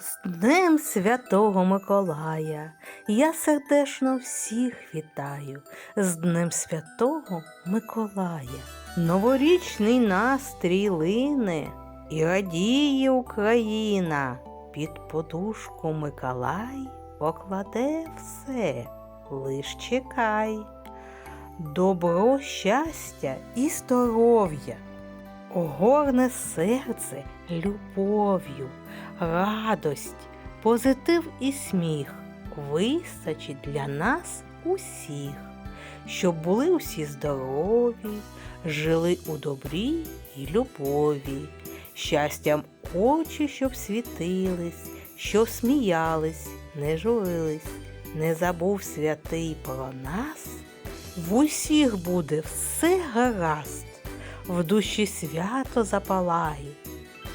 З Днем Святого Миколая я сердечно всіх вітаю. З Днем Святого Миколая. Новорічний настрій лине і радіє Україна. Під подушку Миколай покладе все, лиш чекай. Добро, щастя і здоров'я огорне серце любов'ю, радость, позитив і сміх вистачить для нас усіх, щоб були усі здорові, жили у добрі і любові, щастям очі, щоб світились, щоб сміялись, не журились, не забув святий про нас. В усіх буде все гаразд в душі свято запалає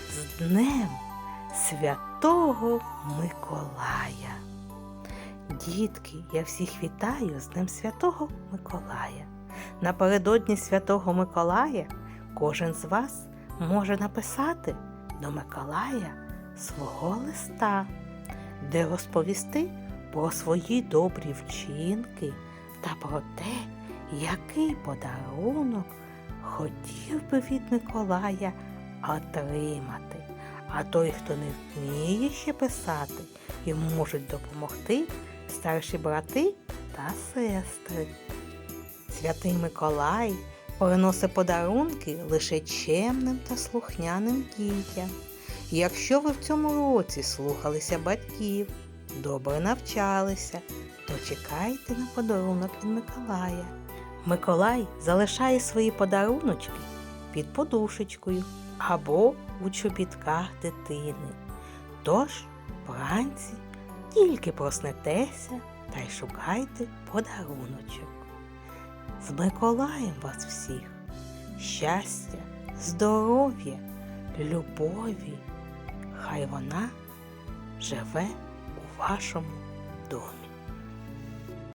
з Днем Святого Миколая. Дітки, я всіх вітаю з Днем Святого Миколая. Напередодні Святого Миколая кожен з вас може написати до Миколая свого листа, де розповісти про свої добрі вчинки та про те, який подарунок хотів би від Миколая отримати. А той, хто не вміє ще писати, йому можуть допомогти старші брати та сестри. Святий Миколай приносить подарунки лише чемним та слухняним дітям. Якщо ви в цьому році слухалися батьків, добре навчалися, то чекайте на подарунок від Миколая. Миколай залишає свої подаруночки під подушечкою або у чобітках дитини. Тож вранці тільки проснетеся та й шукайте подаруночок. З Миколаєм вас всіх! Щастя, здоров'я, любові! Хай вона живе у вашому домі.